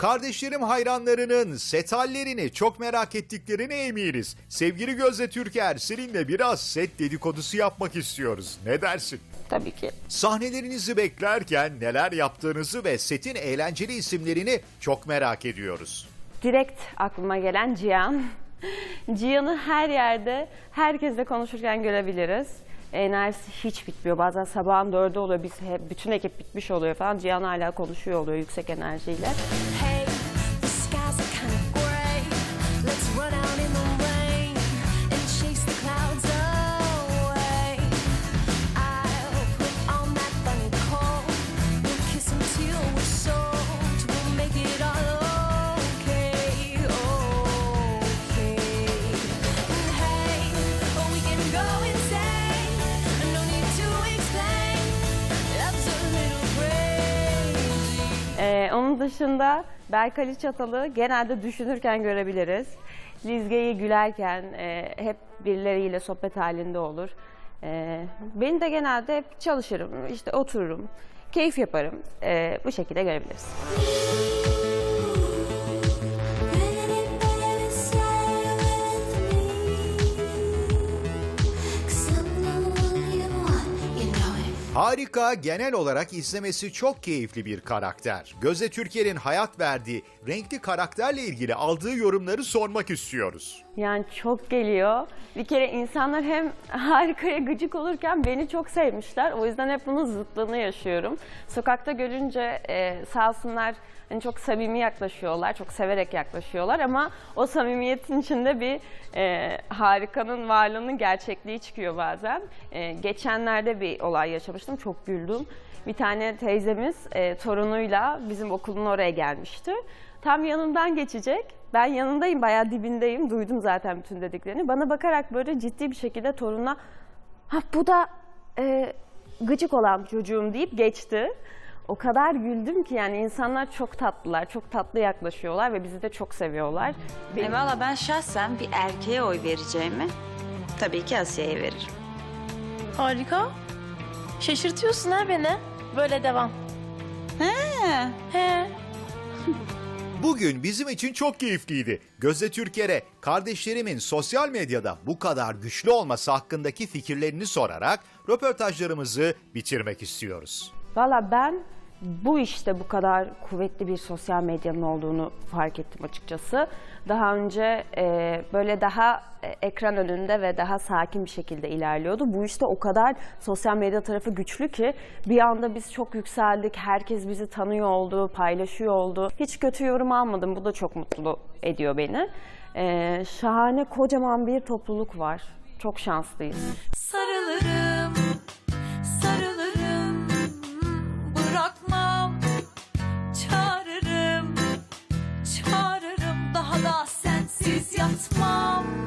Kardeşlerim hayranlarının set hallerini çok merak ettiklerine eminiz. Sevgili Gözde Türker, seninle biraz set dedikodusu yapmak istiyoruz. Ne dersin? Tabii ki. Sahnelerinizi beklerken neler yaptığınızı ve setin eğlenceli isimlerini çok merak ediyoruz. Direkt aklıma gelen Cihan. Cihan'ı her yerde, herkesle konuşurken görebiliriz. Enerjisi hiç bitmiyor. Bazen sabahın dördü oluyor. Biz hep, bütün ekip bitmiş oluyor falan. Cihan hala konuşuyor oluyor yüksek enerjiyle. Hey, Ee, onun dışında Berkali Çatal'ı genelde düşünürken görebiliriz. Lizge'yi gülerken e, hep birileriyle sohbet halinde olur. E, beni de genelde hep çalışırım, işte otururum, keyif yaparım. E, bu şekilde görebiliriz. Harika, genel olarak izlemesi çok keyifli bir karakter. Gözde Türker'in hayat verdiği renkli karakterle ilgili aldığı yorumları sormak istiyoruz. Yani çok geliyor. Bir kere insanlar hem harikaya gıcık olurken beni çok sevmişler. O yüzden hep bunun zıttını yaşıyorum. Sokakta görünce e, sağ olsunlar hani çok samimi yaklaşıyorlar, çok severek yaklaşıyorlar ama o samimiyetin içinde bir e, harikanın varlığının gerçekliği çıkıyor bazen. E, geçenlerde bir olay yaşamıştım, çok güldüm. Bir tane teyzemiz e, torunuyla bizim okulun oraya gelmişti. Tam yanımdan geçecek. Ben yanındayım, bayağı dibindeyim. Duydum zaten bütün dediklerini. Bana bakarak böyle ciddi bir şekilde torununa ha bu da e, gıcık olan çocuğum deyip geçti. O kadar güldüm ki yani insanlar çok tatlılar, çok tatlı yaklaşıyorlar ve bizi de çok seviyorlar. E valla ben şahsen bir erkeğe oy vereceğimi tabii ki Asya'ya veririm. Harika. Şaşırtıyorsun ha beni. Böyle devam. He. He. Bugün bizim için çok keyifliydi. Gözde Türker'e kardeşlerimin sosyal medyada bu kadar güçlü olması hakkındaki fikirlerini sorarak röportajlarımızı bitirmek istiyoruz. Valla ben bu işte bu kadar kuvvetli bir sosyal medyanın olduğunu fark ettim açıkçası. Daha önce e, böyle daha e, ekran önünde ve daha sakin bir şekilde ilerliyordu. Bu işte o kadar sosyal medya tarafı güçlü ki bir anda biz çok yükseldik. Herkes bizi tanıyor oldu, paylaşıyor oldu. Hiç kötü yorum almadım. Bu da çok mutlu ediyor beni. E, şahane kocaman bir topluluk var. Çok şanslıyız. Sarılırım, Notícias Mom.